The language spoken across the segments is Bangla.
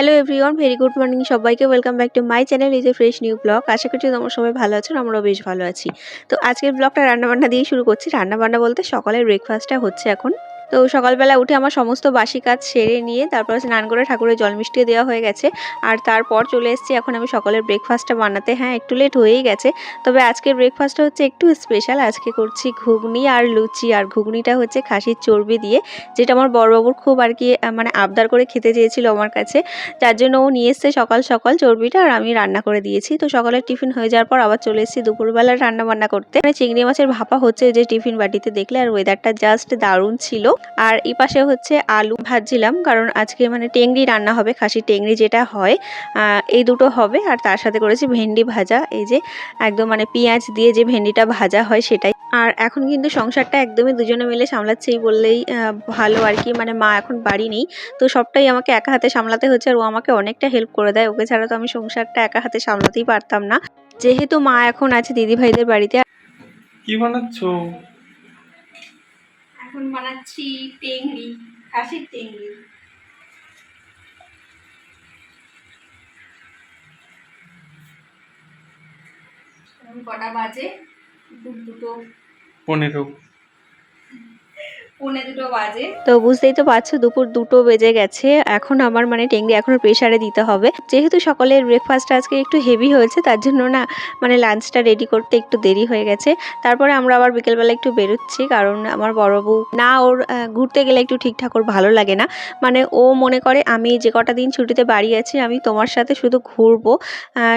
Hello everyone, very good morning সবাইকে। Welcome back to my channel is a fresh new blog. আশা করছি তোমার সবাই ভালো আছো, আমরাও বেশ ভালো আছি। তো আজকের ব্লগটা রান্নাবান্না দিয়ে শুরু করছি। রান্নাবান্না বলতে সকালের ব্রেকফাস্টটা হচ্ছে এখন তো সকালবেলা উঠে আমার সমস্ত বাসি কাজ সেরে নিয়ে তারপর স্নান করে ঠাকুরের জল মিষ্টিও দেওয়া হয়ে গেছে। আর তারপর চলে এসেছি, এখন আমি সকালের ব্রেকফাস্টটা বানাতে। হ্যাঁ একটু লেট হয়েই গেছে। তবে আজকের ব্রেকফাস্টটা হচ্ছে একটু স্পেশাল আজকে করছি ঘুগনি আর লুচি। আর ঘুগনিটা হচ্ছে খাসির চর্বি দিয়ে, যেটা আমার বড়বাবুর খুব আর কি মানে আবদার করে খেতে চেয়েছিল আমার কাছে। যার জন্য ও নিয়ে এসছে সকাল সকাল চর্বিটা আর আমি রান্না করে দিয়েছি। তো সকালের টিফিন হয়ে যাওয়ার পর আবার চলে এসেছি দুপুরবেলার রান্না বান্না করতে। মানে চিংড়ি মাছের ভাপা হচ্ছে যে টিফিন বাটিতে দেখলে, আর ওয়েদারটা জাস্ট দারুণ ছিল। আর এই পাশে হচ্ছে আলু ভাজছিলাম, কারণ আজকে মানে টেংরি রান্না হবে খাসি টেংরি যেটা হয় এই দুটো হবে। আর তার সাথে করেছি ভেন্ডি ভাজা, এই যে একদম মানে পেঁয়াজ দিয়ে যে ভেন্ডিটা ভাজা হয় সেটাই। আর এখন কিন্তু সংসারটা একদমই দুজনে মিলে সামলাচ্ছেই বললেই ভালো আর কি মানে মা এখন বাড়ি নেই, তো সবটাই আমাকে একা হাতে সামলাতে হচ্ছে, আর ও আমাকে অনেকটা হেল্প করে দেয়। ওকে ছাড়া তো আমি সংসারটা একা হাতে সামলাতেই পারতাম না। যেহেতু মা এখন আছে দিদি ভাইদের বাড়িতে, কি বানাচ্ছো? এখন বানাচ্ছি টেংরি খাসির টেংরি। কটা বাজে? দুটো। পনেরো। দুটো বাজে। তো বুঝতেই তো পারছ, দুপুর দুটো বেজে গেছে। এখন আমার মানে টেংরি এখনও প্রেশারে দিতে হবে। যেহেতু সকালের ব্রেকফাস্টটা আজকে একটু হেভি হয়েছে, তার জন্য না মানে লাঞ্চটা রেডি করতে একটু দেরি হয়ে গেছে। তারপরে আমরা আবার বিকেলবেলা একটু বেরোচ্ছি, কারণ আমার বড় বউ না ওর ঘুরতে গেলে একটু ঠিকঠাক ওর ভালো লাগে না। মানে ও মনে করে, আমি যে কটা দিন ছুটিতে বাড়ি আছি, আমি তোমার সাথে শুধু ঘুরবো।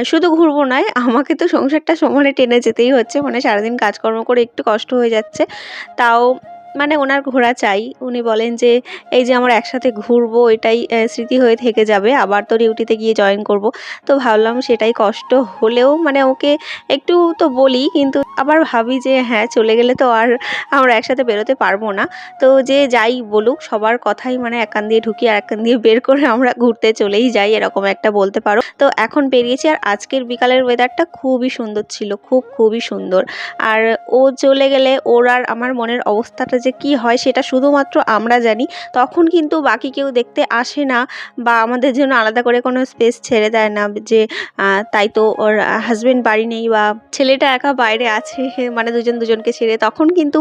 শুধু ঘুরবো নয়, আমাকে তো সংসারটা সমানে টেনে যেতেই হচ্ছে। মানে সারাদিন কাজকর্ম করে একটু কষ্ট হয়ে যাচ্ছে। তাও মানে ওনার ঘোরা চাই। উনি বলেন যে, এই যে আমরা একসাথে ঘুরবো, এটাই স্মৃতি হয়ে থেকে যাবে। আবার তো ডিউটিতে গিয়ে জয়েন করব। তো ভাবলাম সেটাই কষ্ট হলেও মানে ওকে একটু তো বলি, কিন্তু আবার ভাবি যে হ্যাঁ চলে গেলে তো আর আমরা একসাথে বেরোতে পারব না। তো যে যাই বলুক, সবার কথাই মানে এক কান দিয়ে ঢুকি আর এক কান দিয়ে বের করে আমরা ঘুরতে চলেই যাই, এরকম একটা বলতে পারো। তো এখন বেরিয়েছি আর আজকের বিকালের ওয়েদারটা খুবই সুন্দর ছিল, খুব, খুবই সুন্দর। আর ও চলে গেলে ওর আর আমার মনের অবস্থাটা যে কি হয় সেটা শুধুমাত্র আমরা জানি। তখন কিন্তু বাকি কেউ দেখতে আসে না বা আমাদের জন্য আলাদা করে কোনো স্পেস ছেড়ে দেয় না যে তাই তো ওর হাজব্যান্ড বাড়ি নেই বা ছেলেটা একা বাইরে আছে মানে দুজন দুজনকে ছেড়ে তখন কিন্তু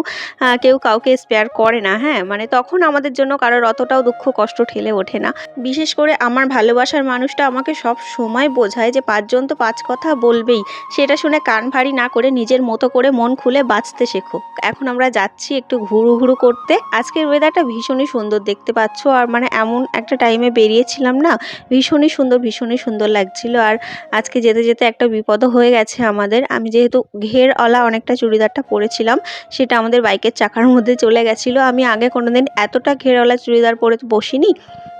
কেউ কাউকে স্পেয়ার করে না হ্যাঁ? মানে তখন আমাদের জন্য কারোর অতটাও দুঃখ কষ্ট ঠেলে ওঠে না। বিশেষ করে আমার ভালোবাসার মানুষটা আমাকে সব সময় বোঝায় যে পাঁচজন তো পাঁচ কথা বলবেই। সেটা শুনে কান ভারী না করে নিজের মতো করে মন খুলে বাঁচতে শেখো। এখন আমরা যাচ্ছি একটু ঘুরু ঘুরু করতে। আজকের ওয়েদারটা ভীষণই সুন্দর দেখতে পাচ্ছ। আর মানে এমন একটা টাইমে বেরিয়েছিলাম না, ভীষণই সুন্দর ভীষণই সুন্দর লাগছিল। আর আজকে যেতে যেতে একটা বিপদও হয়ে গেছে আমাদের। আমি যেহেতু ঘেরওয়ালা অনেকটা চুড়িদারটা পরেছিলাম, সেটা আমাদের বাইকের চাকার মধ্যে চলে গেছিল। আমি আগে কোনোদিন এতটা ঘেরওয়ালা চুড়িদার পরে বসিনি।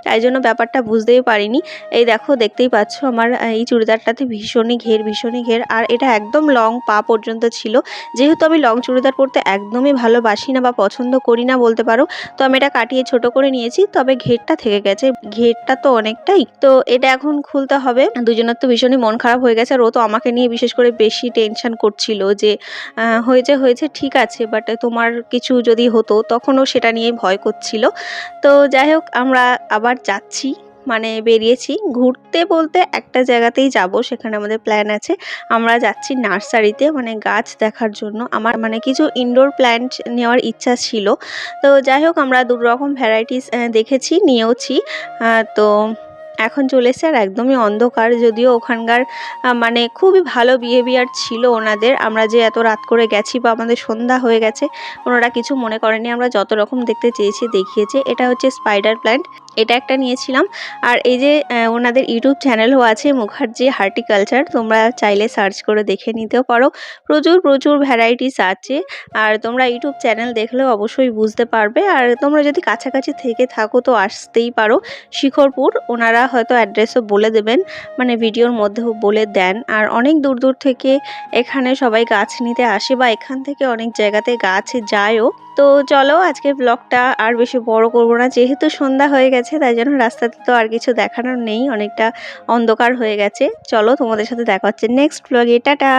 তাই জন্য ব্যাপারটা বুঝতেই পারিনি। এই দেখো, দেখতেই পাচ্ছ আমার এই চুড়িদারটাতে ভীষণই ঘের ভীষণই ঘের। আর এটা একদম লং পা পর্যন্ত ছিল। যেহেতু আমি লং চুড়িদার পরতে একদমই ভালোবাসি না বা পছন্দ করি না বলতে পারো, তো আমি এটা কাটিয়ে ছোট করে নিয়েছি, তবে ঘেরটা থেকে গেছে। ঘেরটা তো অনেকটাই। তো এটা এখন খুলতে হবে। দুজনের তো ভীষণই মন খারাপ হয়ে গেছে, আর ও তো আমাকে নিয়ে বিশেষ করে বেশি টেনশন করছিল যে হয়েছে হয়েছে, ঠিক আছে, বাট তোমার কিছু যদি হতো তখনও সেটা নিয়ে ভয় করছিল। তো যাই হোক, আমরা আবার যাচ্ছি মানে বেরিয়েছি। ঘুরতে বলতে একটা জায়গাতেই যাব, সেখানে আমাদের প্ল্যান আছে। আমরা যাচ্ছি নার্সারিতে মানে গাছ দেখার জন্য। আমার মানে কিছু ইনডোর প্ল্যান্ট নেওয়ার ইচ্ছা ছিল। তো যাই হোক, আমরা দু রকম ভ্যারাইটিস দেখেছি, নিয়েওছি। তো এখন চলে এসেছে আর একদমই অন্ধকার। যদিও ওখানকার মানে খুবই ভালো বিহেভিয়ার ছিল ওনাদের। আমরা যে এত রাত করে গেছি বা আমাদের সন্ধ্যা হয়ে গেছে, ওনারা কিছু মনে করেনি আমরা যত রকম দেখতে চেয়েছি, দেখিয়েছে। এটা হচ্ছে স্পাইডার প্ল্যান্ট এটা একটা নিয়েছিলাম। আর এই যে ওনাদের ইউটিউব চ্যানেলও আছে, মুখার্জি হার্টিকালচার, তোমরা চাইলে সার্চ করে দেখে নিতেও পারো। প্রচুর প্রচুর ভ্যারাইটিস আছে। আর তোমরা ইউটিউব চ্যানেল দেখলেও অবশ্যই বুঝতে পারবে। আর তোমরা যদি কাছাকাছি থেকে থাকো তো আসতেই পারো। শিখরপুর, ওনারা হয়তো অ্যাড্রেসও বলে দেবেন মানে ভিডিওর মধ্যেও বলে দেন। আর অনেক দূর দূর থেকে এখানে সবাই গাছ নিতে আসে বা এখান থেকে অনেক জায়গাতে গাছ যায়ও। তো চলো আজকে ব্লগটা আর বেশি বড় করব না। যেহেতু সন্ধ্যা হয়ে গেছে, তাই জন্য রাস্তাতে তো আর কিছু দেখানোর নেই। অনেকটা অন্ধকার হয়ে গেছে। চলো তোমাদের সাথে দেখা হচ্ছে নেক্সট ব্লগে টাটা!